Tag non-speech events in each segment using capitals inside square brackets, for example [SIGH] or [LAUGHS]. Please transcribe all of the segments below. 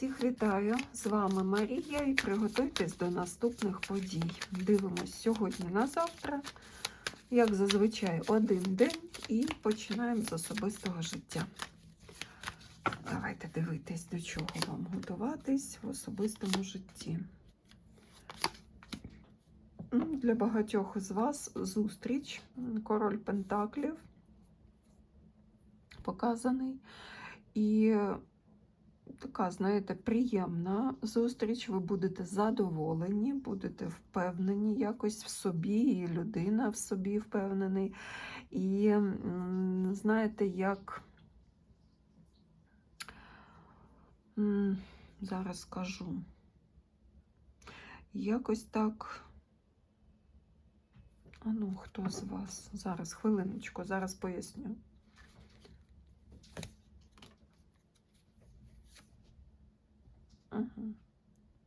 Всіх вітаю! З вами Марія і приготуйтесь до наступних подій. Дивимось сьогодні на завтра, як зазвичай, один день і починаємо з особистого життя. Давайте дивитись, до чого вам готуватись в особистому житті. Ну, Для багатьох з вас зустріч, король Пентаклів показаний. І така, знаєте, приємна зустріч. Ви будете задоволені, будете впевнені якось в собі, і людина в собі впевнений. І знаєте, як зараз скажу, якось так. А ну, хто з вас? Зараз, хвилиночку, зараз поясню. Ага,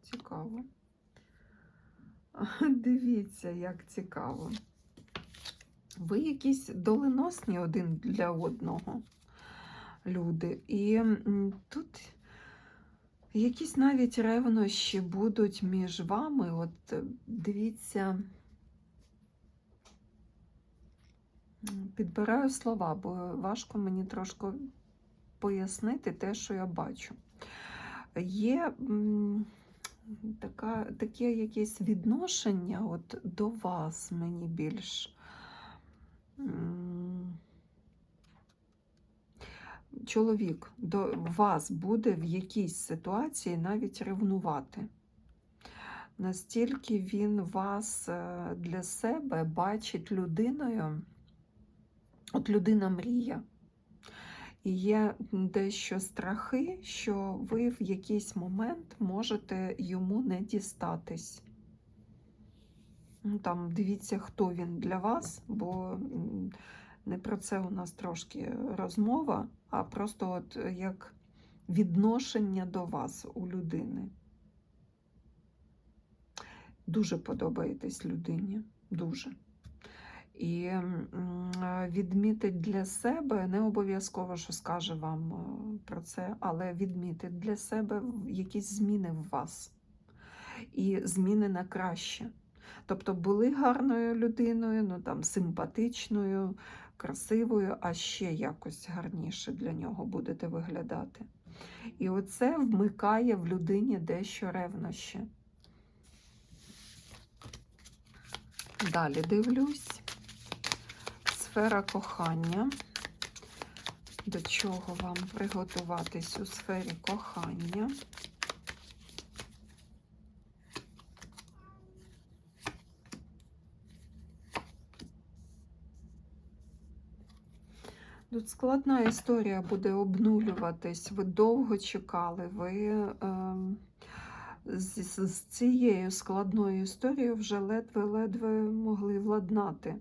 цікаво. Дивіться, як цікаво. Ви якісь доленосні один для одного люди. І тут якісь навіть ревнощі будуть між вами. От е, дивіться, підбираю слова, бо важко мені трошки пояснити те, що я бачу є така, таке якесь відношення от до вас мені більш. Чоловік до вас буде в якійсь ситуації навіть ревнувати. Настільки він вас е, для себе бачить людиною, от людина мрія. І є дещо страхи, що ви в якийсь момент можете йому не дістатись. Ну, Там дивіться, хто він для вас, бо не про це у нас трошки розмова, а просто от як відношення до вас у людини. Дуже подобаєтесь людині. Дуже. І відмітить для себе, не обов'язково, що скаже вам е, про це, але відмітить для себе якісь зміни в вас. І зміни на краще. Тобто були гарною людиною, ну там симпатичною, красивою, а ще якось гарніше для нього будете виглядати. І оце вмикає в людині дещо ревнощі. Далі дивлюсь. Сфера кохання. До чого вам приготуватись у сфері кохання? Тут складна історія буде обнулюватись. Ви довго чекали, ви з, з- з цією складною історією вже ледве-ледве могли владнати.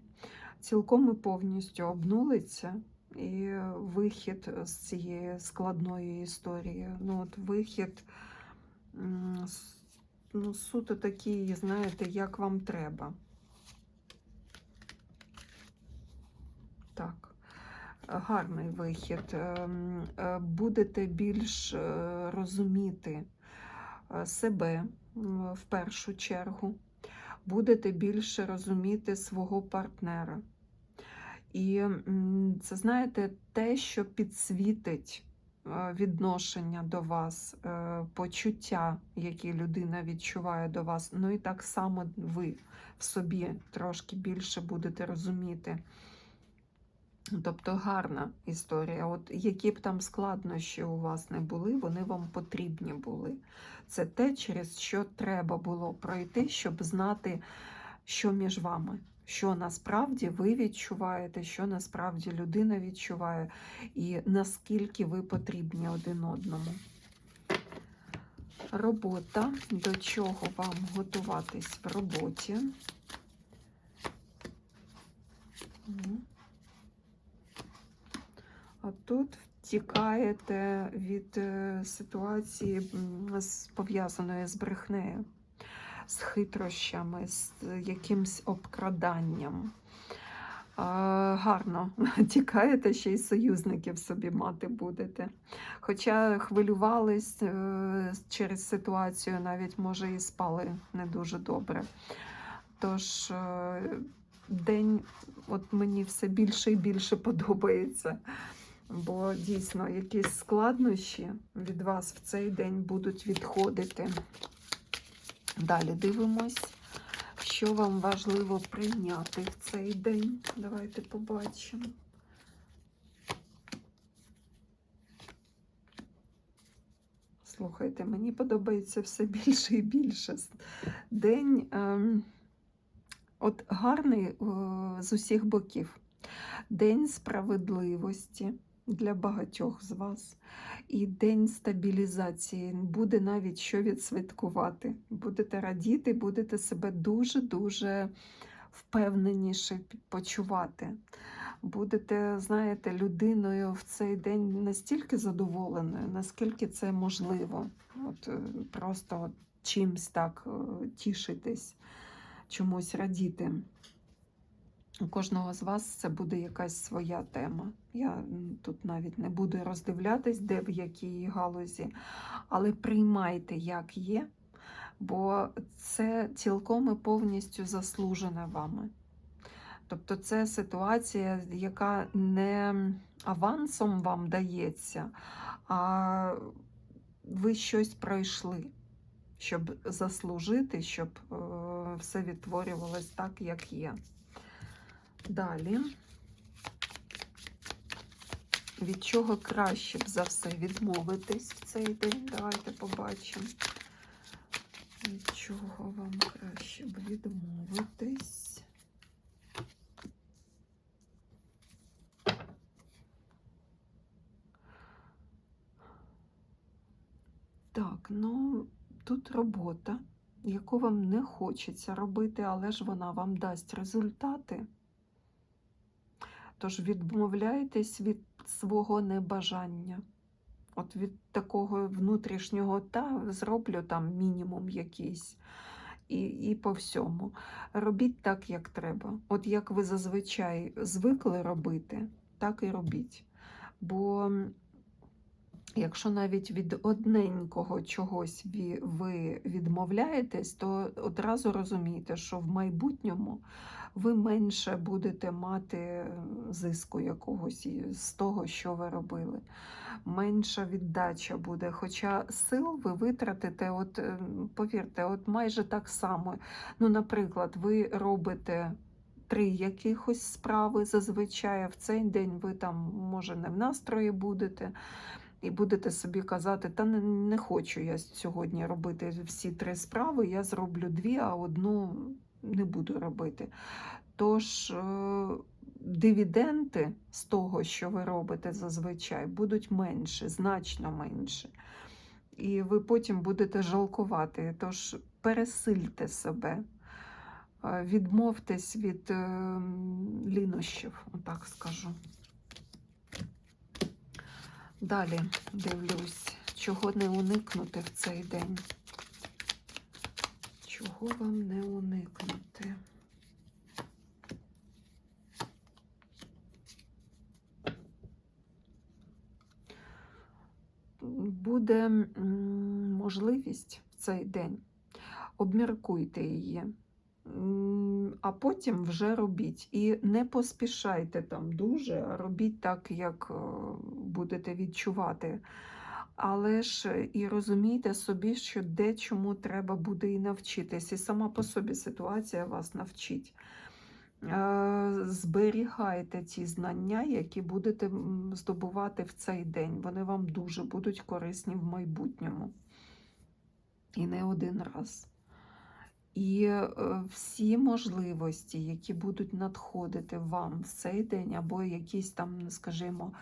Цілком і повністю обнулиться і вихід з цієї складної історії. Ну, от вихід ну, суто такий, знаєте, як вам треба. Так гарний вихід. Ем, е, Будете більш е, розуміти е, себе в першу чергу, будете більше розуміти свого партнера. І це, знаєте, те, що підсвітить е, відношення до вас, е, почуття, які людина відчуває до вас. Ну і так само ви в собі трошки більше будете розуміти. Тобто гарна історія. От які б там складнощі у вас не були, вони вам потрібні були. Це те, через що треба було пройти, щоб знати, що між вами, що насправді ви відчуваєте, що насправді людина відчуває, і наскільки ви потрібні один одному. Робота, до чого вам готуватись в роботі. А тут втікаєте від е, ситуації, пов'язаної з брехнею, з хитрощами, з якимсь обкраданням. гарно [LAUGHS] тікаєте, ще й союзників собі мати будете. Хоча хвилювались е, через ситуацію, навіть може і спали не дуже добре. Тож е, день от мені все більше і більше подобається. Бо дійсно якісь складнощі від вас в цей день будуть відходити. Далі дивимось, що вам важливо прийняти в цей день. Давайте побачимо. Слухайте, мені подобається все більше і більше. День ем, от гарний е, з усіх боків. День справедливості для багатьох з вас. І день стабілізації. Буде навіть що відсвяткувати. Будете радіти, будете себе дуже-дуже впевненіше почувати. Будете, знаєте, людиною в цей день настільки задоволеною, наскільки це можливо. От е, Просто от чимсь так е, тішитись, чомусь радіти. У кожного з вас це буде якась своя тема. Я тут навіть не буду роздивлятись, де в якій галузі, але приймайте, як є, бо це цілком і повністю заслужене вами. Тобто це ситуація, яка не авансом вам дається, а ви щось пройшли, щоб заслужити, щоб е, все відтворювалось так, як є. Далі. Від чого краще б за все відмовитись в цей день? Давайте побачимо. Від чого вам краще б відмовитись? Так, ну тут робота, яку вам не хочеться робити, але ж вона вам дасть результати. Тож відмовляйтесь від свого небажання. От від такого внутрішнього та зроблю там мінімум якийсь. І, і по всьому. Робіть так, як треба. От як ви зазвичай звикли робити, так і робіть. Бо якщо навіть від одненького чогось ви відмовляєтесь, то одразу розумієте, що в майбутньому ви менше будете мати зиску якогось з того, що ви робили. Менша віддача буде. Хоча сил ви витратите, от е, повірте, от майже так само. Ну, наприклад, ви робите. Три якихось справи зазвичай в цей день ви там, може, не в настрої будете, і будете собі казати, та не, не хочу я сьогодні робити всі три справи, я зроблю дві, а одну не буду робити. Тож е, дивіденти з того, що ви робите зазвичай, будуть менше, значно менше. І ви потім будете жалкувати. Тож пересильте себе, е, відмовтесь від е, лінощів, отак скажу. Далі дивлюсь, чого не уникнути в цей день. Чого вам не уникнути? Буде можливість в цей день. Обміркуйте її, а потім вже робіть. І не поспішайте там дуже, а робіть так, як е, будете відчувати. Але ж і розумійте собі, що де чому треба буде і навчитись. І сама по собі ситуація вас навчить. Е, Зберігайте ті знання, які будете здобувати в цей день. Вони вам дуже будуть корисні в майбутньому. І не один раз. І е, всі можливості, які будуть надходити вам в цей день, або якісь там, скажімо,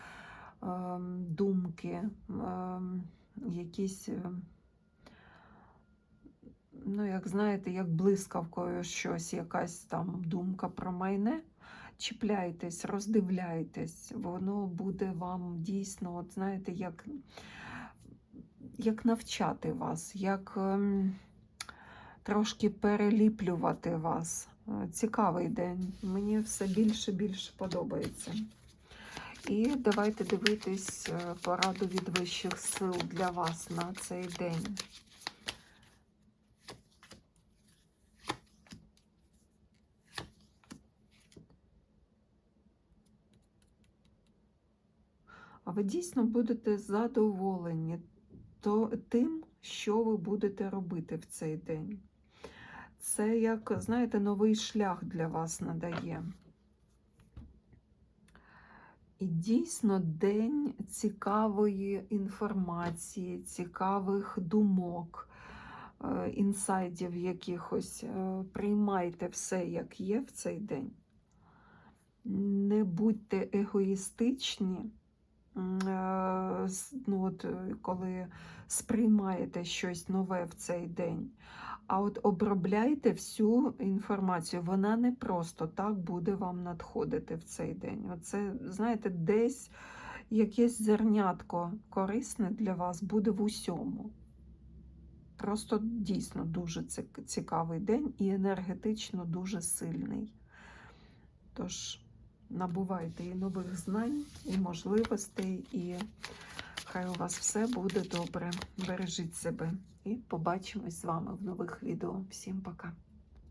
ем, думки, ем, якісь, ем, ну, як знаєте, як блискавкою щось, якась там думка промайне. Чіпляйтесь, роздивляйтесь, воно буде вам дійсно, от знаєте, як, як навчати вас, як ем, трошки переліплювати вас, Е, Цікавий день. Мені все більше більше подобається. І давайте дивитись е, пораду від вищих сил для вас на цей день. А ви дійсно будете задоволені то, тим, що ви будете робити в цей день. Це, як, знаєте, новий шлях для вас надає. І дійсно день цікавої інформації, цікавих думок, е, інсайдів якихось. Е, Приймайте все, як є в цей день. Не будьте егоїстичні, е, ну, от, коли сприймаєте щось нове в цей день. А от обробляйте всю інформацію. Вона не просто так буде вам надходити в цей день. Оце, знаєте, десь якесь зернятко корисне для вас буде в усьому. Просто дійсно дуже цікавий день і енергетично дуже сильний. Тож набувайте і нових знань, і можливостей, і хай у вас все буде добре. Бережіть себе. І побачимось з вами в нових відео. Всім пока!